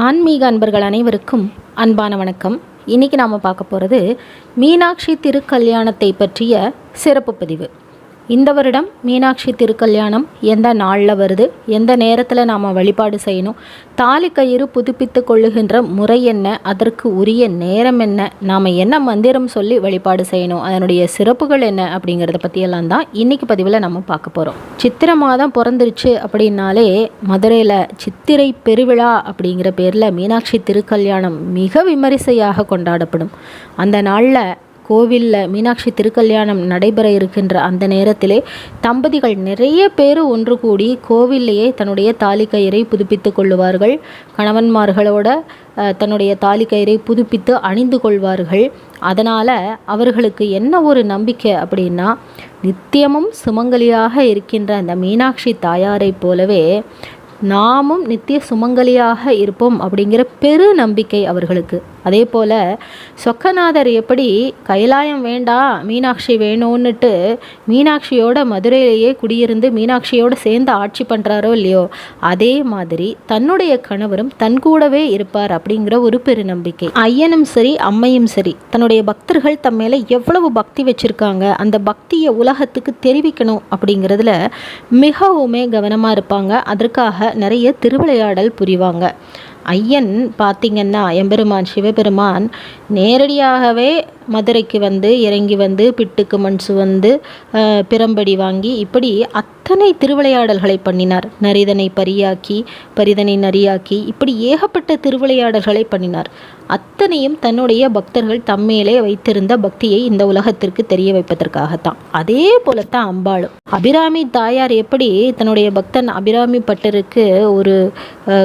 ஆன்மீக அன்பர்கள் அனைவருக்கும் அன்பான வணக்கம். இன்றைக்கி நாம் பார்க்க போகிறது மீனாட்சி திருக்கல்யாணத்தை பற்றிய சிறப்பு பதிவு. இந்த வருடம் மீனாட்சி திருக்கல்யாணம் எந்த நாளில் வருது? எந்த நேரத்தில் நாம் வழிபாடு செய்யணும்? தாலி கயிறு புதுப்பித்து கொள்ளுகின்ற முறை என்ன? அதற்கு உரிய நேரம் என்ன? நாம் என்ன மந்திரம் சொல்லி வழிபாடு செய்யணும்? அதனுடைய சிறப்புகள் என்ன? அப்படிங்கிறத பற்றியெல்லாம் தான் இன்றைக்கி பதிவில் நம்ம பார்க்க போகிறோம் சித்திரை மாதம் பிறந்துருச்சு அப்படின்னாலே மதுரையில் சித்திரை பெருவிழா அப்படிங்கிற பேரில் மீனாட்சி திருக்கல்யாணம் மிக விமரிசையாக கொண்டாடப்படும். அந்த நாளில் கோவிலில் மீனாட்சி திருக்கல்யாணம் நடைபெற இருக்கின்ற அந்த நேரத்திலே தம்பதிகள் நிறைய பேர் ஒன்று கூடி கோவில்லையே தன்னுடைய தாலி கயிறை புதுப்பித்து கொள்ளுவார்கள். கணவன்மார்களோட தன்னுடைய தாலி கயிறை புதுப்பித்து அணிந்து கொள்வார்கள். அதனால் அவர்களுக்கு என்ன ஒரு நம்பிக்கை அப்படின்னா நித்தியமும் சுமங்கலியாக இருக்கின்ற அந்த மீனாட்சி தாயாரைப் போலவே நாமும் நித்திய சுமங்கலியாக இருப்போம் அப்படிங்கிற பெரு நம்பிக்கை அவர்களுக்கு. அதே போல் சொக்கநாதர் எப்படி கைலாயம் வேண்டாம் மீனாட்சி வேணும்னுட்டு மீனாட்சியோட மதுரையிலேயே குடியிருந்து மீனாட்சியோட சேர்ந்து ஆட்சி பண்ணுறாரோ இல்லையோ அதே மாதிரி தன்னுடைய கணவரும் தன் கூடவே இருப்பார் அப்படிங்கிற ஒரு பெரு நம்பிக்கை ஐயனும் சரி அம்மையும் சரி தன்னுடைய பக்தர்கள் தம் மேலே எவ்வளவு பக்தி வச்சுருக்காங்க அந்த பக்தியை உலகத்துக்கு தெரிவிக்கணும் அப்படிங்கிறதுல மிகவுமே கவனமாக இருப்பாங்க. அதற்காக நிறைய திருவிளையாடல் புரிவாங்க. ஐயன் பார்த்திங்கன்னா எம்பெருமான் சிவபெருமான் நேரடியாகவே மதுரைக்கு வந்து இறங்கி வந்து பிட்டுக்கு மண் சுவந்து பிரம்படி வாங்கி இப்படி அத்தனை திருவிளையாடல்களை பண்ணினார். நரிதனை பரியாக்கி பரிதனை நரியாக்கி இப்படி ஏகப்பட்ட திருவிளையாடல்களை பண்ணினார். அத்தனையும் தன்னுடைய பக்தர்கள் தம்மேலே வைத்திருந்த பக்தியை இந்த உலகத்திற்கு தெரிய வைப்பதற்காகத்தான். அதே போலத்தான் அம்பாளும். அபிராமி தாயார் எப்படி தன்னுடைய பக்தன் அபிராமி பட்டருக்கு ஒரு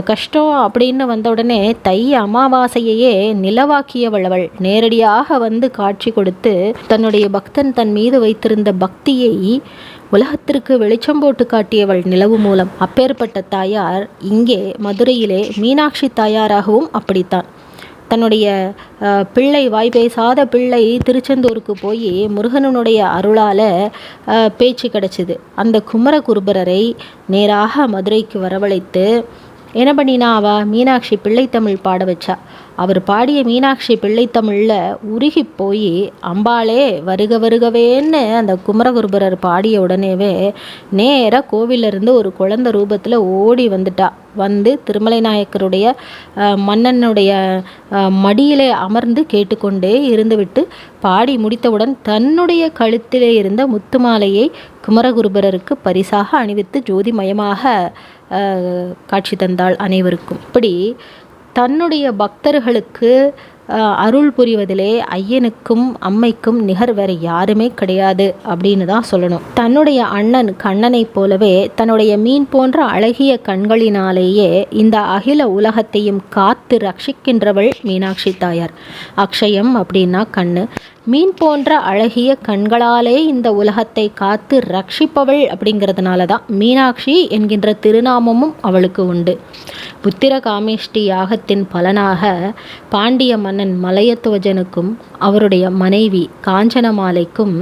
கஷ்டம் அப்படின்னு வந்த உடனே தை அமாவாசையையே நிலவாக்கியவள் அவள். நேரடியாக வந்து காட்சி கொடுத்து தன்னுடைய பக்தன் தன் மீது வைத்திருந்த பக்தியை உலகத்திற்கு வெளிச்சம் போட்டு காட்டியவள் நிலவு மூலம். அப்பேற்பட்ட தாயார் இங்கே மதுரையிலே மீனாட்சி தாயாராகவும் அப்படித்தான். தன்னுடைய பிள்ளை வாய் பேசாத பிள்ளை திருச்செந்தூருக்கு போய் முருகனுடைய அருளால் அஹ், பேச்சு கிடச்சிது. அந்த குமரகுருபரரை நேராக மதுரைக்கு வரவழைத்து என்ன பண்ணினா அவ மீனாட்சி பிள்ளைத்தமிழ் பாட வச்சா. அவர் பாடிய மீனாட்சி பிள்ளைத்தமிழில் உருகி போய் அம்பாளே வருக வருகவேன்னு அந்த குமரகுருபரர் பாடிய உடனேவே நேராக கோவிலிருந்து ஒரு குழந்தை ரூபத்தில் ஓடி வந்துட்டா. வந்து திருமலை நாயக்கருடைய மன்னனுடைய மடியிலே அமர்ந்து கேட்டுக்கொண்டே இருந்துவிட்டு பாடி முடித்தவுடன் தன்னுடைய கழுத்திலே இருந்த முத்துமாலையை குமரகுருபரருக்கு பரிசாக அணிவித்து ஜோதிமயமாக காட்சி தந்தாள் அனைவருக்கும். இப்படி தன்னுடைய பக்தர்களுக்கு அருள் புரிவதிலே ஐயனுக்கும் அம்மைக்கும் நிகர் வேற யாருமே கிடையாது அப்படின்னு தான் சொல்லணும். தன்னுடைய அண்ணன் கண்ணனைப் போலவே தன்னுடைய மீன் போன்ற அழகிய கண்களினாலேயே இந்த அகில உலகத்தையும் காத்து ரட்சிக்கின்றவள் மீனாட்சி தாயார். அக்ஷயம் அப்படின்னா கண்ணு. மீன் போன்ற அழகிய கண்களாலே இந்த உலகத்தை காத்து ரட்சிப்பவள் அப்படிங்கிறதுனால தான் மீனாட்சி என்கின்ற திருநாமமும் அவளுக்கு உண்டு. புத்திர காமேஷ்டி யாகத்தின் பலனாக பாண்டிய மன்னன் மலையத்துவஜனுக்கும் அவருடைய மனைவி காஞ்சனமாலைக்கும்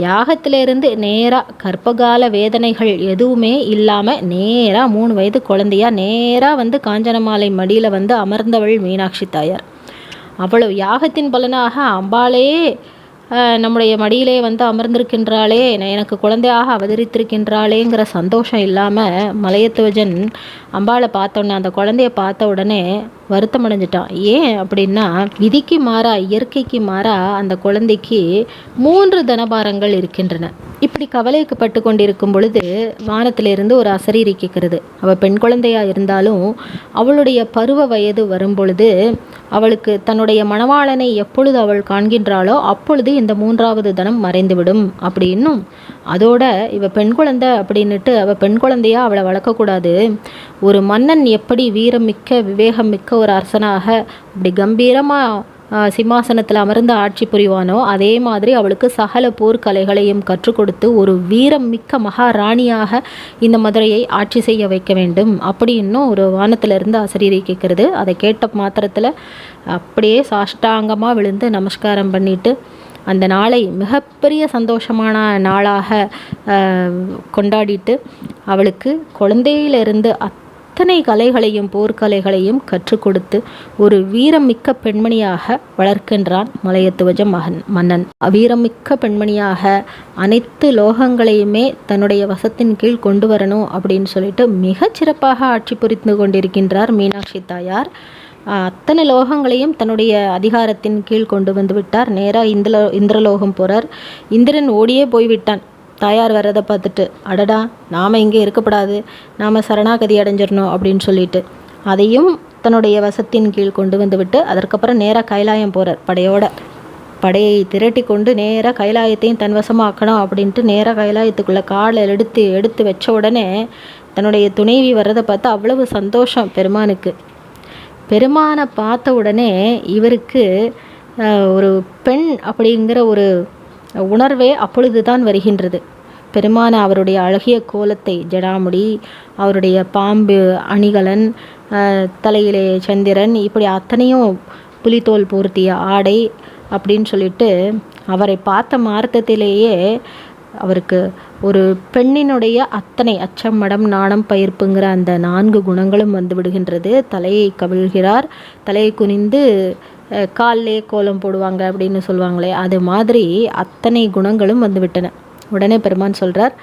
யாகத்திலிருந்து நேராக கர்ப்பகால வேதனைகள் எதுவுமே இல்லாமல் நேராக மூணு வயது குழந்தையா நேராக வந்து காஞ்சனமாலை மடியில் வந்து அமர்ந்தவள் மீனாட்சி தாயார். அவ்வளவு யாகத்தின் பலனாக அம்பாளே நம்முடைய மடியிலே வந்து அமர்ந்திருக்கின்றாளே எனக்கு குழந்தையாக அவதரித்திருக்கின்றாளேங்கிற சந்தோஷம் இல்லாமல் மலையத்துவஜன் அம்பாளை பார்த்தோன்னே அந்த குழந்தைய பார்த்த உடனே வருத்தம் அடைஞ்சிட்டான் ஏன் அப்படின்னா விதிக்கு மாறா இயற்கைக்கு மாறா அந்த குழந்தைக்கு மூன்று தனபாரங்கள் இருக்கின்றன. இப்படி கவலைக்கு பட்டு கொண்டிருக்கும் பொழுது வானத்திலிருந்து ஒரு அசரீரி கேட்கிறது அவள் பெண் குழந்தையா இருந்தாலும் அவளுடைய பருவ வயது வரும் பொழுது அவளுக்கு தன்னுடைய மணவாளனை எப்பொழுது அவள் காண்கின்றாளோ அப்பொழுது இந்த மூன்றாவது தனம் மறைந்துவிடும். அப்படின்னும் அதோட இவ பெண் குழந்தை அப்படின்னுட்டு அவள் பெண் குழந்தையா அவளை வளர்க்கக்கூடாது. ஒரு மன்னன் எப்படி வீரமிக்க விவேகம் மிக்க ஒரு அரசனாக அப்படி கம்பீரமாக சிம்மாசனத்தில் அமர்ந்து ஆட்சி புரிவானோ அதே மாதிரி அவளுக்கு சகல போர்க்கலைகளையும் கற்றுக் கொடுத்து ஒரு வீரம் மிக்க மகாராணியாக இந்த மதுரையை ஆட்சி செய்ய வைக்க வேண்டும் அப்படின்னும் ஒரு வானத்திலிருந்து அசரீரி கேட்குறது அதை கேட்ட மாத்திரத்தில் அப்படியே சாஷ்டாங்கமாக விழுந்து நமஸ்காரம் பண்ணிட்டு அந்த நாளை மிகப்பெரிய சந்தோஷமான நாளாக கொண்டாடிட்டு அவளுக்கு குழந்தையிலிருந்து அத்தனை கலைகளையும் போர்க்கலைகளையும் கற்றுக் கொடுத்து ஒரு வீரமிக்க பெண்மணியாக வளர்க்கின்றான் மலையத்துவஜ மகன் மன்னன். வீரமிக்க பெண்மணியாக அனைத்து லோகங்களையுமே தன்னுடைய வசத்தின் கீழ் கொண்டு வரணும் அப்படின்னு சொல்லிட்டு மிகச் சிறப்பாக ஆட்சி புரிந்து கொண்டிருக்கின்றார் மீனாட்சி தாயார். அத்தனை லோகங்களையும் தன்னுடைய அதிகாரத்தின் கீழ் கொண்டு வந்து விட்டார். நேராக இந்திர இந்திரலோகம் போகிறார் இந்திரன் ஓடியே போய்விட்டான். தாயார் வர்றதை பார்த்துட்டு அடடா நாம் இங்கே இருக்கப்படாது. நாம் சரணாகதி அடைஞ்சிடணும் அப்படின்னு சொல்லிட்டு அதையும் தன்னுடைய வசத்தின் கீழ் கொண்டு வந்து விட்டு அதற்கப்புறம் நேராக கைலாயம் போகிறார் படையோட படையை திரட்டி கொண்டு நேராக கைலாயத்தையும் தன் வசமாக்கணும் அப்படின்ட்டு நேராக கைலாயத்துக்குள்ளே காலை எடுத்து எடுத்து வச்ச உடனே தன்னுடைய துணைவி வர்றதை பார்த்து அவ்வளவு சந்தோஷம் பெருமானுக்கு. பெருமானை பார்த்த உடனே இவருக்கு ஒரு பெண் அப்படிங்கிற ஒரு உணர்வே அப்பொழுது தான் வருகின்றது. பெருமான அவருடைய அழகிய கோலத்தை ஜடாமுடி அவருடைய பாம்பு அணிகலன் தலையிலே சந்திரன் இப்படி அத்தனையும் புலித்தோல் போர்த்திய ஆடை அப்படின்னு சொல்லிட்டு அவரை பார்த்த மார்த்தத்திலேயே அவருக்கு ஒரு பெண்ணினுடைய அத்தனை அச்சம் மடம் நாணம் பயிர்ப்புங்கிற அந்த நான்கு குணங்களும் வந்து விடுகின்றது. தலையை கவிழ்கிறார். தலையை குனிந்து காலிலே கோலம் போடுவாங்க அப்படின்னு சொல்லுவாங்களே அது மாதிரி அத்தனை குணங்களும் வந்து விட்டன. உடனே பெருமான் சொல்கிறார்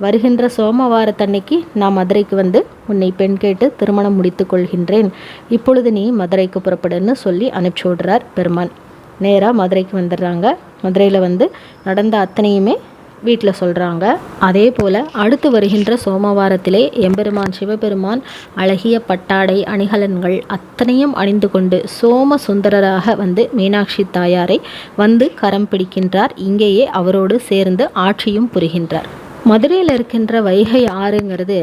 வருகின்ற சோமவாரத்தன்னைக்கு நான் மதுரைக்கு வந்து உன்னை பெண் கேட்டு திருமணம் முடித்து கொள்கின்றேன். இப்பொழுது நீ மதுரைக்கு புறப்படுன்னு சொல்லி அனுப்பிச்சி விடுறார் பெருமான். நேராக மதுரைக்கு வந்துடுறாங்க. மதுரையில் வந்து நடந்த அத்தனையுமே வீட்டில் சொல்கிறாங்க அதே போல் அடுத்து வருகின்ற சோமவாரத்திலே எம்பெருமான் சிவபெருமான் அழகிய பட்டாடை அணிகலன்கள் அத்தனையும் அணிந்து கொண்டு சோம சுந்தரராக வந்து மீனாட்சி தாயாரை வந்து கரம் பிடிக்கின்றார். இங்கேயே அவரோடு சேர்ந்து ஆட்சியும் புரிகின்றார். மதுரையில் இருக்கின்ற வைகை ஆறுங்கிறது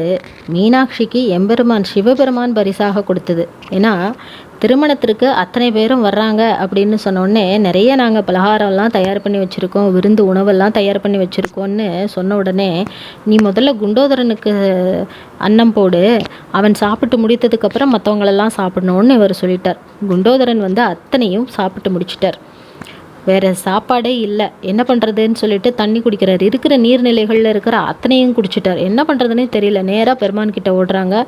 மீனாட்சிக்கு எம்பெருமான் சிவபெருமான் பரிசாக கொடுத்தது. ஏன்னா திருமணத்திற்கு அத்தனை பேரும் வர்றாங்க அப்படின்னு சொன்னோடனே நிறைய நாங்கள் பலகாரம்லாம் தயார் பண்ணி வச்சுருக்கோம் விருந்து உணவெல்லாம் தயார் பண்ணி வச்சுருக்கோன்னு சொன்ன உடனே நீ முதல்ல குண்டோதரனுக்கு அன்னம் போடு அவன் சாப்பிட்டு முடித்ததுக்கப்புறம் மற்றவங்களெல்லாம் சாப்பிடணும்னு இவர் சொல்லிட்டார். குண்டோதரன் வந்து அத்தனையும் சாப்பிட்டு முடிச்சிட்டார். வேறு சாப்பாடே இல்லை. என்ன பண்ணுறதுன்னு சொல்லிட்டு தண்ணி குடிக்கிறார். இருக்கிற நீர்நிலைகளில் இருக்கிற அத்தனையும் குடிச்சிட்டார். என்ன பண்ணுறதுனே தெரியல. நேராக பெருமான் கிட்ட ஓடுறாங்க.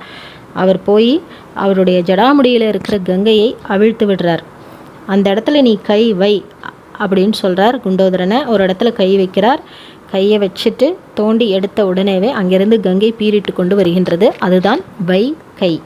அவர் போய் அவருடைய ஜடாமுடியில் இருக்கிற கங்கையை அவிழ்த்து விடுறார். அந்த இடத்துல நீ கை வை அப்படின்னு சொல்கிறார் குண்டோதரனை. ஒரு இடத்துல கை வைக்கிறார். கையை வச்சுட்டு தோண்டி எடுத்த உடனேவே அங்கிருந்து கங்கை பீறிட்டு கொண்டு வருகின்றது. அதுதான் வை கை.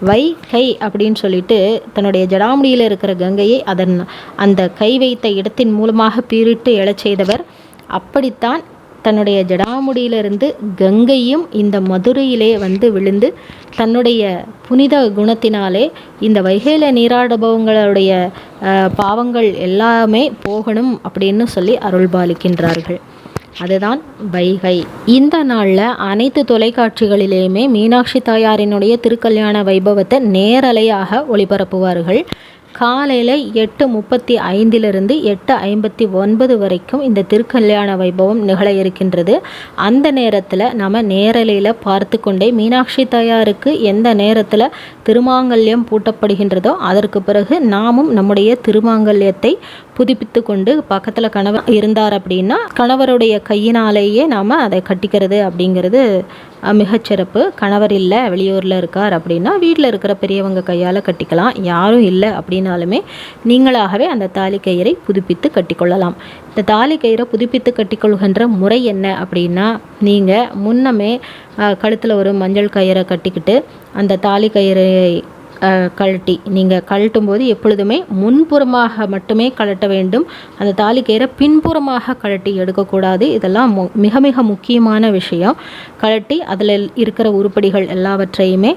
வை கை அப்படின்னு சொல்லிட்டு தன்னுடைய ஜடாமுடியில் இருக்கிற கங்கையை அதன் அந்த கை வைத்த இடத்தின் மூலமாக பீறிட்டு எழச் செய்தவர். அப்படித்தான் தன்னுடைய ஜடாமுடியிலிருந்து கங்கையும் இந்த மதுரையிலே வந்து விழுந்து தன்னுடைய புனித குணத்தினாலே இந்த வைகையில நீராடுபவங்களுடைய பாவங்கள் எல்லாமே போகணும் அப்படின்னு சொல்லி அருள்பாலிக்கின்றார்கள். அதுதான் வைகை. இந்த நாளில் அனைத்து தொலைக்காட்சிகளிலேயுமே மீனாட்சி தாயாரினுடைய திருக்கல்யாண வைபவத்தை நேரலையாக ஒளிபரப்புவார்கள். காலையில் எட்டு முப்பத்தி ஐந்திலிருந்து எட்டு ஐம்பத்தி ஒன்பது வரைக்கும் இந்த திருக்கல்யாண வைபவம் நிகழ இருக்கின்றது. அந்த நேரத்தில் நம்ம நேரலையில் பார்த்து கொண்டே மீனாட்சி தாயாருக்கு எந்த நேரத்தில் திருமாங்கல்யம் பூட்டப்படுகின்றதோ அதற்கு பிறகு நாமும் நம்முடைய திருமாங்கல்யத்தை புதுப்பித்து கொண்டு பக்கத்தில் கணவர் இருந்தார் அப்படின்னா கணவருடைய கையினாலேயே நாம் அதை கட்டிக்கிறது அப்படிங்கிறது மிகச்சிறப்பு. கணவர் இல்லை வெளியூரில் இருக்கார் அப்படின்னா வீட்டில் இருக்கிற பெரியவங்க கையால் கட்டிக்கலாம். யாரும் இல்லை அப்படின்னாலுமே நீங்களாகவே அந்த தாலி கயிறை புதுப்பித்து கட்டிக்கொள்ளலாம். இந்த தாலி கயிறை புதுப்பித்து கட்டிக்கொள்கின்ற முறை என்ன அப்படின்னா நீங்கள் முன்னமே கழுத்தில் ஒரு மஞ்சள் கயிறை கட்டிக்கிட்டு அந்த தாலி கயிறை கழட்டி. நீங்கள் கழட்டும் போது எப்பொழுதுமே முன்புறமாக மட்டுமே கழட்ட வேண்டும். அந்த தாலி பின்புறமாக கழட்டி எடுக்கக்கூடாது. இதெல்லாம் மிக மிக முக்கியமான விஷயம். கழட்டி அதில் இருக்கிற உருப்படிகள் எல்லாவற்றையுமே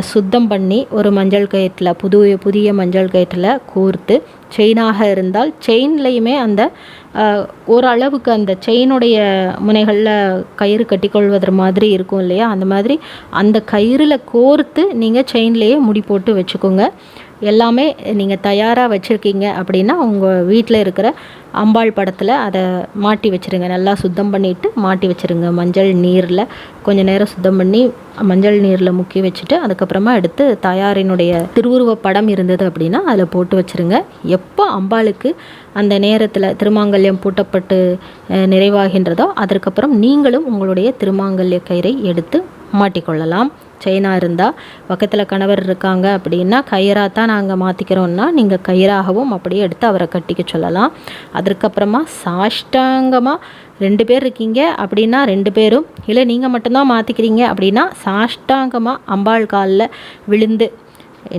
சுத்தம் பண்ணி ஒரு மஞ்சள் கயிற்றில் புது புதிய மஞ்சள் கயிற்றில் கோர்த்து செயினாக இருந்தால் செயின்லேயுமே அந்த ஓரளவுக்கு அந்த செயினுடைய முனைகளில் கயிறு கட்டிக்கொள்வதற்கு மாதிரி இருக்கும் இல்லையா? அந்த மாதிரி அந்த கயிறில் கோர்த்து நீங்கள் செயின்லேயே முடி போட்டு வச்சுக்கோங்க. எல்லாமே நீங்கள் தயாராக வச்சுருக்கீங்க அப்படின்னா உங்கள் வீட்டில் இருக்கிற அம்பாள் படத்தில் அதை மாட்டி வச்சுருங்க. நல்லா சுத்தம் பண்ணிவிட்டு மாட்டி வச்சுருங்க. மஞ்சள் நீரில் கொஞ்சம் நேரம் சுத்தம் பண்ணி மஞ்சள் நீரில் முக்கி வச்சுட்டு அதுக்கப்புறமா எடுத்து தாயாரினுடைய திருவுருவ படம் இருந்தது அப்படின்னா அதில் போட்டு வச்சுருங்க. எப்போ அம்பாளுக்கு அந்த நேரத்தில் திருமாங்கல்யம் பூட்டப்பட்டு நிறைவாகின்றதோ அதற்கப்புறம் நீங்களும் உங்களுடைய திருமாங்கல்ய கயிறை எடுத்து மாட்டிக்கொள்ளலாம். செயினாக இருந்தால் பக்கத்தில் கணவர் இருக்காங்க அப்படின்னா கயிறாக தான் நாங்கள் மாற்றிக்கிறோன்னா நீங்கள் கயிறாகவும் அப்படியே எடுத்து அவரை கட்டிக்க சொல்லலாம். அதற்கப்புறமா சாஷ்டாங்கமாக ரெண்டு பேர் இருக்கீங்க அப்படின்னா ரெண்டு பேரும். இல்லை நீங்கள் மட்டும்தான் மாற்றிக்கிறீங்க அப்படின்னா சாஷ்டாங்கமாக அம்பாள் காலில் விழுந்து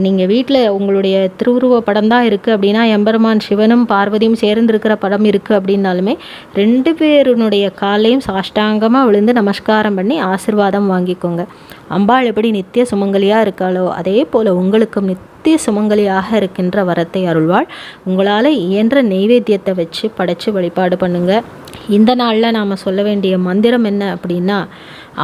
நீங்கள் வீட்டில் உங்களுடைய திருவுருவ படம் தான் இருக்குது அப்படின்னா எம்பெருமான் சிவனும் பார்வதியும் சேர்ந்திருக்கிற படம் இருக்குது அப்படின்னாலுமே ரெண்டு பேருனுடைய காலையும் சாஷ்டாங்கமாக விழுந்து நமஸ்காரம் பண்ணி ஆசிர்வாதம் வாங்கிக்கோங்க. அம்பாள் எப்படி நித்திய சுமங்கலியாக இருக்காளோ அதே போல் உங்களுக்கும் நித்திய சுமங்கலியாக இருக்கின்ற வரத்தை அருள்வாள். உங்களால் இயன்ற நெய்வேத்தியத்தை வச்சு படைச்சு வழிபாடு பண்ணுங்கள் இந்த நாளில் நாம் சொல்ல வேண்டிய மந்திரம் என்ன அப்படின்னா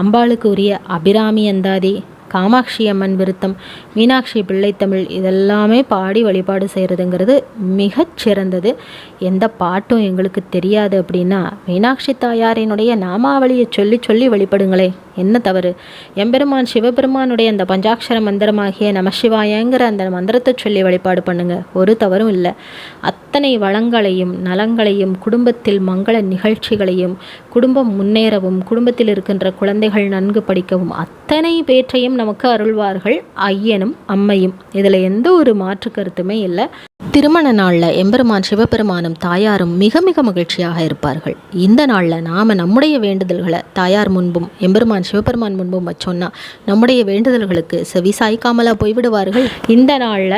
அம்பாளுக்கு உரிய அபிராமி அந்தாதி காமாட்சி அம்மன் விருத்தம் மீனாட்சி பிள்ளைத்தமிழ் இதெல்லாமே பாடி வழிபாடு செய்கிறதுங்கிறது மிகச்சிறந்தது எந்த பாட்டும் எங்களுக்கு தெரியாது அப்படின்னா மீனாட்சி தாயாரினுடைய நாமாவளியை சொல்லி சொல்லி வழிபடுங்களே என்ன தவறு? எம்பெருமான் சிவபெருமானுடைய அந்த பஞ்சாட்சர மந்திரமாகிய நமசிவாயங்கிற அந்த மந்திரத்தை சொல்லி வழிபாடு பண்ணுங்க ஒரு தவறும் இல்லை. அத்தனை வளங்களையும் நலங்களையும் குடும்பத்தில் மங்கள நிகழ்ச்சிகளையும் குடும்பம் முன்னேறவும் குடும்பத்தில் இருக்கின்ற குழந்தைகள் நன்கு படிக்கவும் அத்தனை பேற்றையும் நமக்கு அருள்வார்கள் ஐயனும் அம்மையும். இதில் எந்த ஒரு மாற்று கருத்துமே இல்லை. திருமண நாளில் எம்பெருமான் சிவபெருமானும் தாயாரும் மிக மிக மகிழ்ச்சியாக இருப்பார்கள். இந்த நாளில் நாம் நம்முடைய வேண்டுதல்களை தாயார் முன்பும் எம்பெருமான் சிவபெருமான் முன்பும் வச்சோன்னா நம்முடைய வேண்டுதல்களுக்கு செவி சாய்க்காமலாக போய்விடுவார்கள். இந்த நாளில்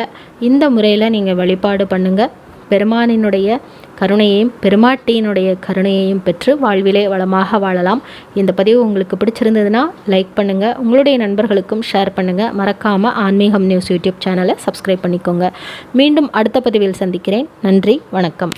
இந்த முறையில் நீங்கள் வழிபாடு பண்ணுங்கள் பெருமானினுடைய கருணையையும் பெருமாட்டியினுடைய கருணையையும் பெற்று வாழ்விலே வளமாக வாழலாம். இந்த பதிவு உங்களுக்கு பிடிச்சிருந்ததுன்னா லைக் பண்ணுங்கள் உங்களுடைய நண்பர்களுக்கும் ஷேர் பண்ணுங்கள் மறக்காமல் ஆன்மீகம் நியூஸ் யூடியூப் சேனலை சப்ஸ்கிரைப் பண்ணிக்கோங்க. மீண்டும் அடுத்த பதிவில் சந்திக்கிறேன். நன்றி வணக்கம்.